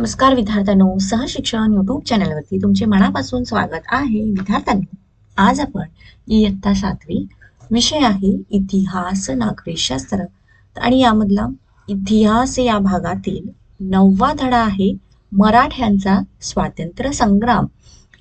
नमस्कार विद्यार्थ्यांनो सहशिक्षण युट्यूब चॅनलवरती तुमचे मनापासून स्वागत आहे. विद्यार्थ्यांनी आज आपण इयत्ता सातवी विषय आहे इतिहास नागरिकशास्त्र आणि यामधला इतिहास या भागातील नववा धडा आहे मराठ्यांचा स्वातंत्र्य संग्राम.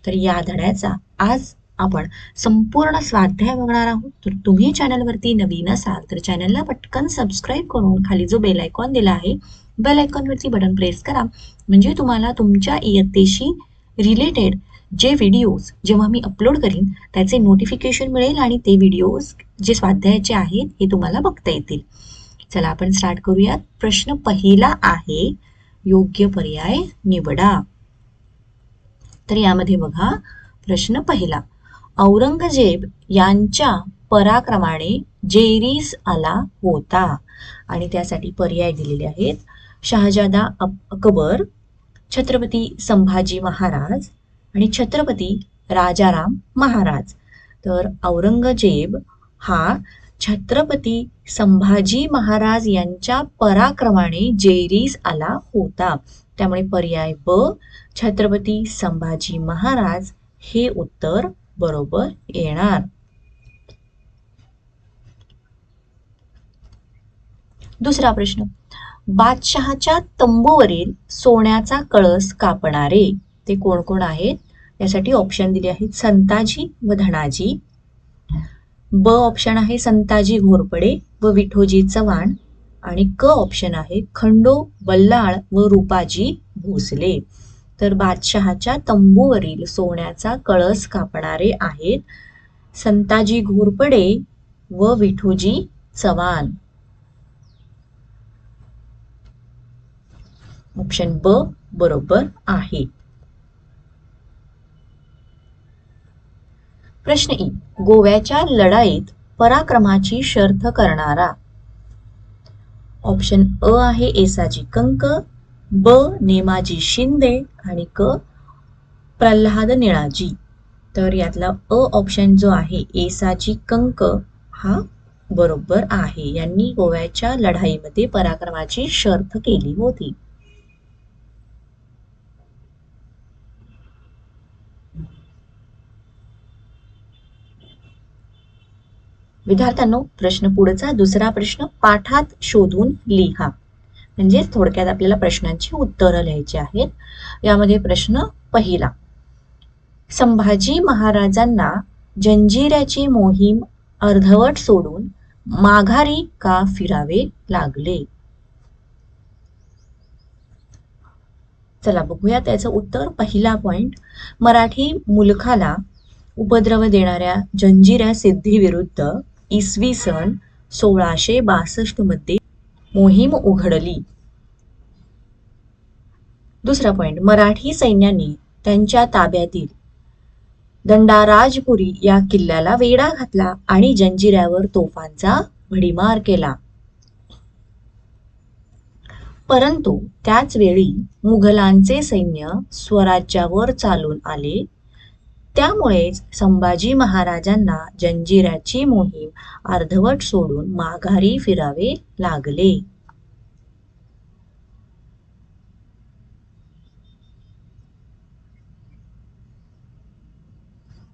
तर या धड्याचा आज आपण संपूर्ण स्वाध्याय बघणार आहोत. तर तुम्ही चॅनलवरती नवीन असाल तर चॅनलला पटकन सबस्क्राईब करून खाली जो बेल आयकॉन दिला आहे बेल आयकॉनवरती बटन प्रेस करा. म्हणजे तुम्हाला तुमच्या इयत्तेशी रिलेटेड जे व्हिडिओज जेव्हा मी अपलोड करीन त्याचे नोटिफिकेशन मिळेल आणि ते व्हिडिओज जे स्वाध्यायाचे आहेत हे तुम्हाला बघता येतील. चला आपण स्टार्ट करूयात. प्रश्न पहिला आहे योग्य पर्याय निवडा. तर यामध्ये बघा प्रश्न पहिला. औरंगजेब यांच्या पराक्रमाने जेरीस आला होता. आणि त्यासाठी पर्याय दिलेले आहेत. शहाजादा अकबर छत्रपती संभाजी महाराज आणि छत्रपती राजाराम महाराज. तर औरंगजेब हा छत्रपती संभाजी महाराज यांच्या पराक्रमाने जेरीस आला होता. त्यामुळे पर्याय ब छत्रपती संभाजी महाराज हे उत्तर बरोबर येणार. दुसरा प्रश्न. बादशहाच्या तंबूवरील सोन्याचा कळस कापणारे. ते कोण कोण आहेत? यासाठी ऑप्शन दिले आहेत संताजी व धनाजी. ब ऑप्शन आहे संताजी घोरपडे व विठोजी चव्हाण आणि क ऑप्शन आहे खंडो बल्लाळ व रूपाजी भोसले. तर बादशहाच्या तंबूवरील सोन्याचा कळस कापणारे आहेत संताजी घोरपडे व विठोजी चव्हाण. ऑप्शन ब बरोबर आहे. प्रश्न ई गोव्याच्या लढाईत पराक्रमाची शर्थ करणारा. ऑप्शन अ आहे एसाजी कंक ब नेमाजी शिंदे आणि क प्रल्हाद निळाजी. तर यातला अ ऑप्शन जो आहे एसाजी कंक हा बरोबर आहे. यांनी गोव्याच्या लढाईमध्ये पराक्रमाची शर्थ केली होती. विद्यार्थ्यांनो प्रश्न पुढचा दुसरा प्रश्न पाठात शोधून लिहा. म्हणजेच थोडक्यात आपल्याला प्रश्नांची उत्तरं लिहायची आहेत. यामध्ये प्रश्न पहिला. संभाजी महाराजांना जंजिऱ्याची मोहीम अर्धवट सोडून माघारी का फिरावे लागले? चला बघूया त्याचं उत्तर. पहिला पॉइंट मराठी मुलखाला उपद्रव देणाऱ्या जंजिऱ्या सिद्धीविरुद्ध इसवी सन सोळाशे बासष्टमध्ये मोहीम उघडली. दुसरा पॉइंट मराठी सैन्याने त्यांच्या ताब्यातील दंडाराजपुरी या किल्ल्याला वेढा घातला आणि जंजिऱ्यावर तोफांचा भडीमार केला. परंतु त्याच वेळी मुघलांचे सैन्य स्वराज्यावर चालून आले. त्यामुळेच संभाजी महाराजांना जंजिऱ्याची मोहीम अर्धवट सोडून माघारी फिरावे लागले.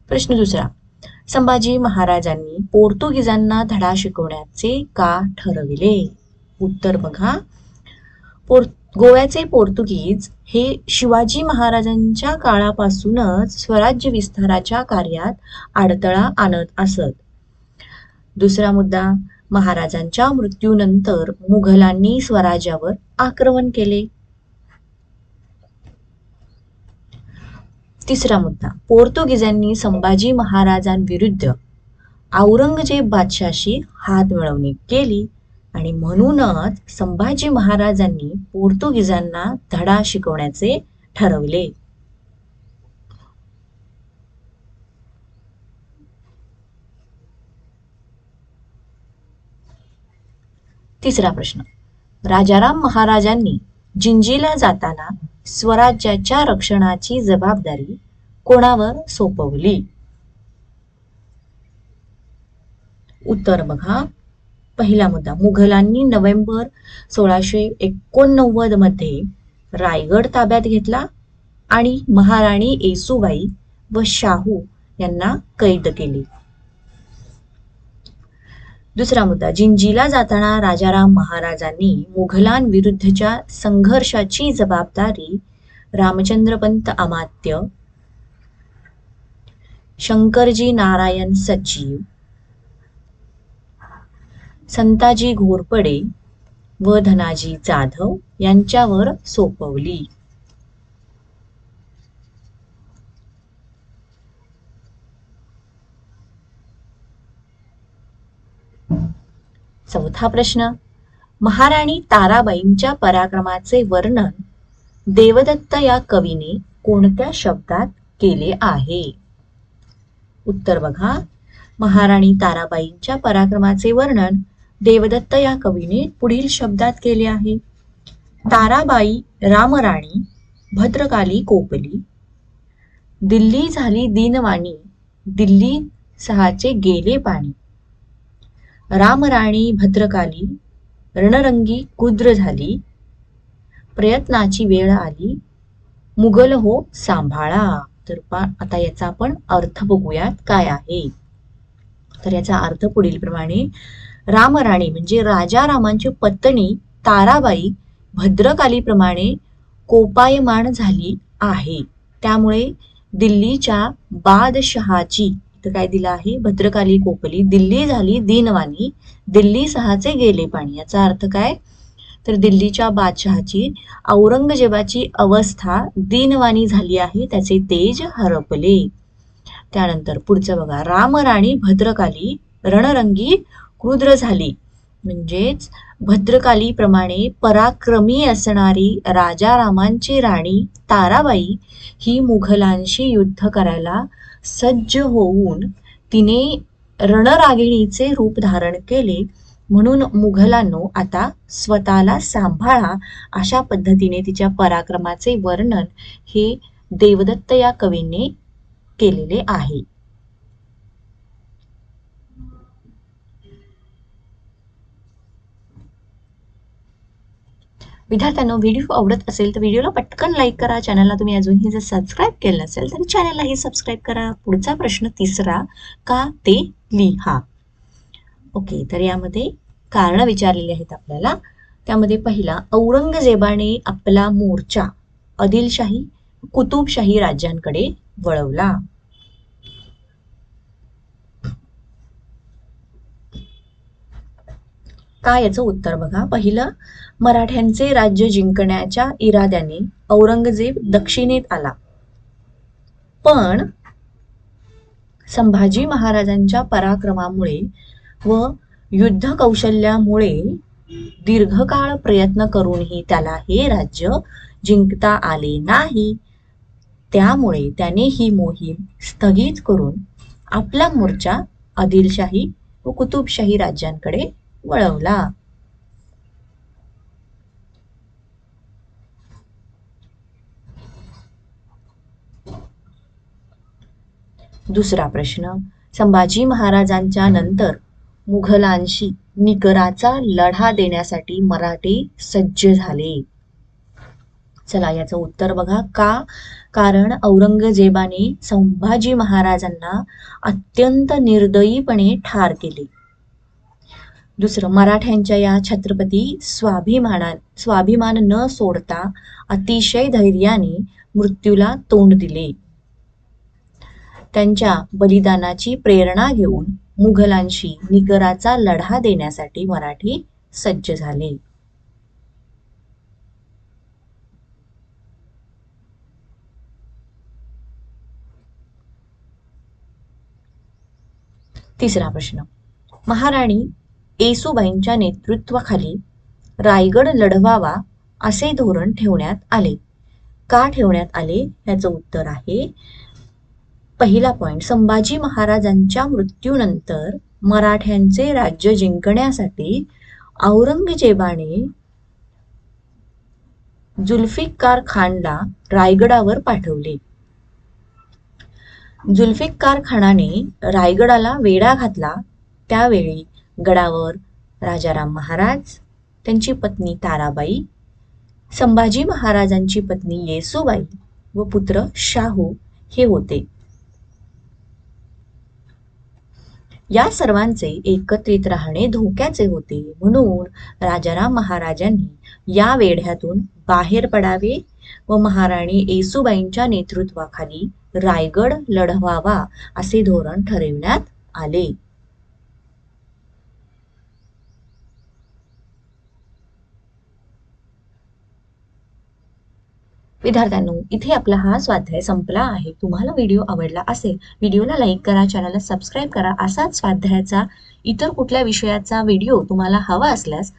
प्रश्न दुसरा. संभाजी महाराजांनी पोर्तुगीजांना धडा शिकवण्याचे का ठरविले? उत्तर बघा. पोर गोव्याचे पोर्तुगीज हे शिवाजी महाराजांच्या काळापासूनच स्वराज्य विस्ताराच्या कार्यात अडथळा आणत असत. दुसरा मुद्दा महाराजांच्या मृत्यूनंतर मुघलांनी स्वराज्यावर आक्रमण केले. तिसरा मुद्दा पोर्तुगीजांनी संभाजी महाराजांविरुद्ध औरंगजेब बादशाशी हात मिळवणी केली. आणि म्हणूनच संभाजी महाराजांनी पोर्तुगीजांना धडा शिकवण्याचे ठरवले. तिसरा प्रश्न. राजाराम महाराजांनी जिंजीला जाताना स्वराज्याच्या रक्षणाची जबाबदारी कोणावर सोपवली? उत्तर बघा. पहिला मुद्दा. मुघलांनी नोव्हेंबर सोळाशे एकोणनव्वदमध्ये रायगड ताब्यात घेतला आणि महाराणी येसुबाई व शाहू यांना कैद केले. दुसरा मुद्दा. जिंजीला जाताना राजाराम महाराजांनी मुघलांविरुद्धच्या संघर्षाची जबाबदारी रामचंद्रपंत अमात्य शंकरजी नारायण सचिव संताजी घोरपडे व धनाजी जाधव यांच्यावर सोपवली. चौथा प्रश्न. महाराणी ताराबाईंच्या पराक्रमाचे वर्णन देवदत्त या कवीने कोणत्या शब्दात केले आहे? उत्तर बघा. महाराणी ताराबाईंच्या पराक्रमाचे वर्णन देवदत्त या कवीने पुढील शब्दात केले आहे. ताराबाई रामराणी भद्रकाली कोपली. दिल्ली झाली दिनवाणी दिल्ली सहाचे गेले पाणी. रामराणी भद्रकाली रणरंगी कुद्र झाली. प्रयत्नाची वेळ आली. मुगल हो सांभाळा. तर आता याचा आपण अर्थ बघूयात काय आहे. तर याचा अर्थ पुढील प्रमाणे रामराणी म्हणजे राजा रामांची पत्नी ताराबाई भद्रकालीप्रमाणे कोपायमान झाली आहे. त्यामुळे दिल्लीच्या बादशहाची इथं काय दिलं आहे? भद्रकाली कोपली दिल्ली झाली दिनवाणी दिल्ली सहाचे गेले पाणी. याचा अर्थ काय? तर दिल्लीच्या बादशहाची औरंगजेबाची अवस्था दिनवाणी झाली आहे त्याचे तेज हरपले. त्यानंतर पुढचं बघा. रामराणी भद्रकाली रणरंगी क्रुद्र झाली. म्हणजेच भद्रकालीप्रमाणे पराक्रमी असणारी राजारामांची राणी ताराबाई ही मुघलांशी युद्ध करायला सज्ज होऊन तिने रणरागिणीचे रूप धारण केले. म्हणून मुघलांनो आता स्वतःला सांभाळा अशा पद्धतीने तिच्या पराक्रमाचे वर्णन हे देवदत्त या कवींनी केलेले आहे. विद्यार्थ्यांनो व्हिडिओ आवडत असेल तर व्हिडिओला पटकन लाईक करा. चॅनलला तुम्ही अजूनही जर सबस्क्राईब केलं नसेल तर चॅनललाही सबस्क्राईब करा. पुढचा प्रश्न तिसरा का ते लिहा? ओके तर यामध्ये कारण विचारलेली आहेत आपल्याला. त्यामध्ये पहिला औरंगजेबाने आपला मोर्चा आदिलशाही कुतुबशाही राज्यांकडे वळवला. का याचं उत्तर बघा? पहिलं मराठ्यांचे राज्य जिंकण्याच्या इराद्याने औरंगजेब दक्षिणेत आला. पण संभाजी महाराजांच्या पराक्रमामुळे व युद्ध कौशल्यामुळे दीर्घकाळ प्रयत्न करूनही त्याला हे राज्य जिंकता आले नाही. त्यामुळे त्याने ही मोहीम स्थगित करून आपला मोर्चा आदिलशाही व कुतुबशाही राज्यांकडे वळवला. दुसरा प्रश्न. संभाजी महाराजांच्या नंतर मुघलांशी निकराचा लढा देण्यासाठी मराठे सज्ज झाले. चला याचं उत्तर बघा. का? कारण औरंगजेबाने संभाजी महाराजांना अत्यंत निर्दयीपणे ठार केले. दुसरं मराठ्यांच्या या छत्रपती स्वाभिमाना स्वाभिमान न सोडता अतिशय धैर्याने मृत्यूला तोंड दिले. त्यांच्या बलिदानाची प्रेरणा घेऊन मुघलांशी निकराचा लढा देण्यासाठी मराठी सज्ज झाले. तिसरा प्रश्न. महाराणी येसुबाईंच्या नेतृत्वाखाली रायगड लढवावा असे धोरण ठेवण्यात आले. का ठेवण्यात आले? याचं उत्तर आहे पहिला पॉइंट संभाजी महाराजांच्या मृत्यूनंतर मराठ्यांचे राज्य जिंकण्यासाठी औरंगजेबाने जुल्फिकार खानला रायगडावर पाठवले. जुल्फिकार खानाने रायगडाला वेढा घातला. त्यावेळी गडावर राजाराम महाराज त्यांची पत्नी ताराबाई संभाजी महाराजांची पत्नी येसूबाई व पुत्र शाहू हे होते. या सर्वांचे एकत्रित राहणे धोक्याचे होते. म्हणून राजाराम महाराजांनी या वेढ्यातून बाहेर पडावे व महाराणी येसूबाईंच्या नेतृत्वाखाली रायगड लढवावा असे धोरण ठरविण्यात आले. विद्यार्थ्यांनो इथे आपला हा स्वाध्याय संपला आहे. तुम्हाला व्हिडिओ आवडला असेल व्हिडिओला लाईक करा चॅनलला सबस्क्राईब करा. असाच स्वाध्यायाचा इतर कुठल्या विषयाचा व्हिडिओ तुम्हाला हवा असल्यास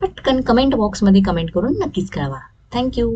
पटकन कमेंट बॉक्समध्ये कमेंट करून नक्कीच कळवा. थँक्यू.